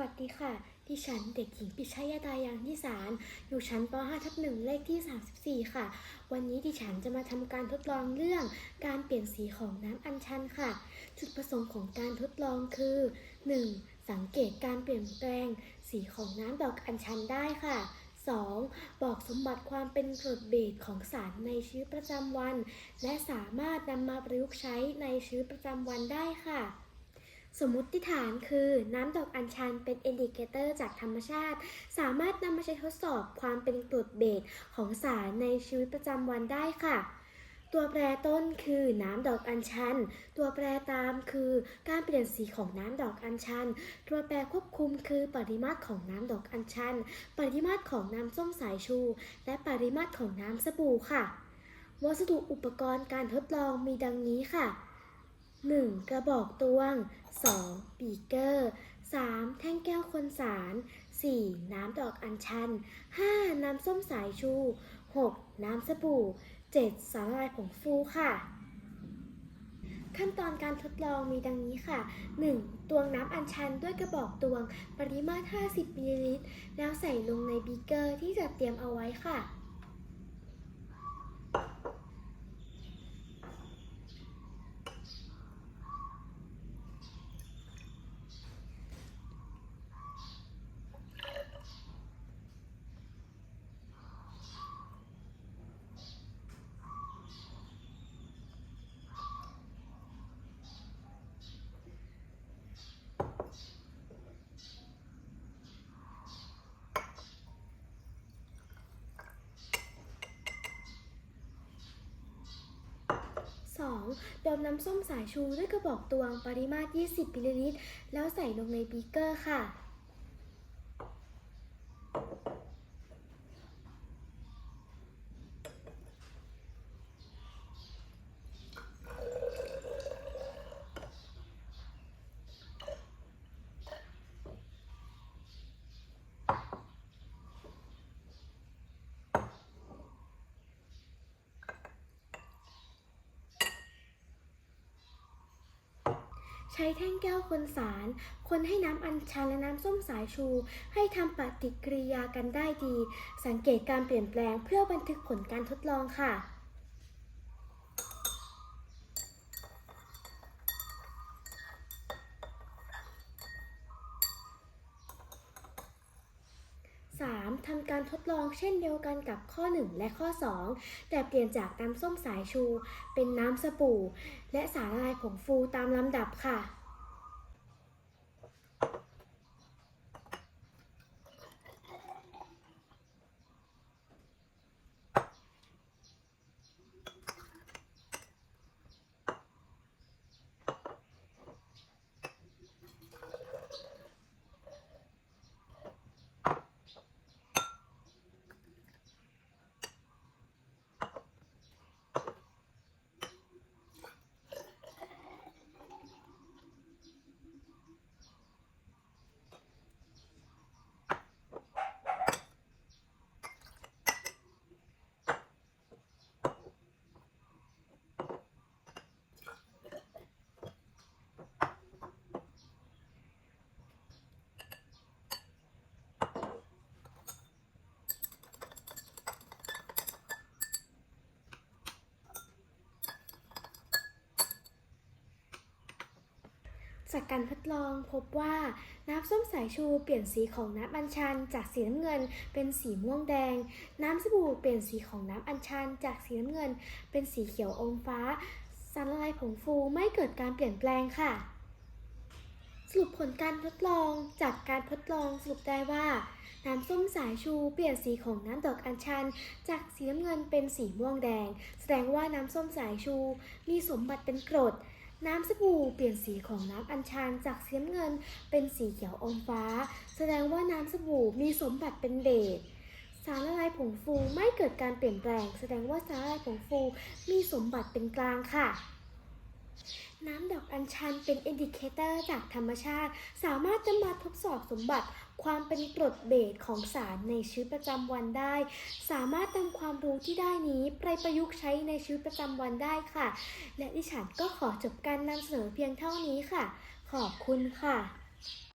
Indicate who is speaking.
Speaker 1: วัสดีค่ะ ดิฉันเด็กหญิงปิชยดายางที่สารอยู่ชั้นป .5 ทับหนึ่งเลขที่ 34 ค่ะ วันนี้ดิฉันจะมาทำการทดลองเรื่องการเปลี่ยนสีของน้ำอัญชันค่ะ จุดประสงค์ของการทดลองคือ 1. สังเกตการเปลี่ยนแปลงสีของน้ำดอกอัญชันได้ค่ะ 2. บอกสมบัติความเป็นกรดเบสของสารในชีวิตประจำวัน และสามารถนำมาประยุกต์ใช้ในชีวิตประจำวันได้ค่ะ สมมติฐานคือน้ำดอกอัญชันเป็นอินดิเคเตอร์จากธรรมชาติ สามารถนำมาใช้ทดสอบความเป็นกรดเบสของสารในชีวิตประจำวันได้ค่ะตัวแปรต้นคือน้ำดอกอัญชัน ตัวแปรตามคือการเปลี่ยนสีของน้ำดอกอัญชัน ตัวแปรควบคุมคือปริมาตรของน้ำดอกอัญชัน ปริมาตรของน้ำส้มสายชู และปริมาตรของน้ำสบู่ค่ะ วัสดุอุปกรณ์การทดลองมีดังนี้ค่ะ 1. กระบอกตวง 2. บีเกอร์ 3. แท่งแก้วคนสาร 4. น้ำดอกอัญชัน 5. น้ำส้มสายชู 6. น้ำสบู่ 7. สาหร่ายผงฟูค่ะ ขั้นตอนการทดลองมีดังนี้ค่ะ 1. ตวงน้ำอัญชันด้วยกระบอกตวง ปริมาตร 50มิลลิลิตร แล้วใส่ลงในบีเกอร์ที่จะเตรียมเอาไว้ค่ะ 2. ดมน้ำส้มสายชูด้วยกระบอกตวงปริมาตร 20มิลลิลิตร แล้วใส่ลงในบีเกอร์ค่ะ ใช้แท่งแก้วคนสาร คนให้น้ำอัญชันและน้ำส้มสายชู ให้ทำปฏิกิริยากันได้ดี สังเกตการเปลี่ยนแปลงเพื่อบันทึกผลการทดลองค่ะ 3. ทำการทดลองเช่นเดียวกันกับข้อ 1 และข้อ 2 แต่เปลี่ยนจากน้ำส้มสายชู เป็นน้ำสบู่ และสารละลายผงฟูตามลำดับค่ะ จากการทดลองพบว่าน้ำส้มสายชูเปลี่ยนสีของน้ำอัญชันจากสีน้ำเงินเป็นสีม่วงแดง น้ำสบู่เปลี่ยนสีของน้ำอัญชันจากสีน้ำเงิน เป็นสีเขียวอมฟ้า สารละลายผงฟูไม่เกิดการเปลี่ยนแปลงค่ะ สรุปผลการทดลองจากการทดลองสรุปได้ว่า น้ำส้มสายชูเปลี่ยนสีของน้ำดอกอัญชัน จากสีน้ำเงินเป็นสีม่วงแดง แสดงว่าน้ำส้มสายชูมีสมบัติเป็นกรด น้ำสบู่เปลี่ยนสีของน้ำอัญชันจากสีน้ำเงินเป็นสีเขียวอมฟ้า แสดงว่าน้ำสบู่มีสมบัติเป็นเดชสารละลายผงฟูไม่เกิดการเปลี่ยนแปลง แสดงว่าสารละลายผงฟูมีสมบัติเป็นกลางค่ะ น้ำดอกอัญชันเป็นอินดิเคเตอร์จากธรรมชาติ สามารถจะมาทดสอบสมบัติ ความเป็นกรดเบสของสารในชีวิตประจำวันได้ สามารถนำความรู้ที่ได้นี้ไปประยุกต์ใช้ในชีวิตประจำวันได้ค่ะ และดิฉันก็ขอจบการนำเสนอเพียงเท่านี้ค่ะ ขอบคุณค่ะ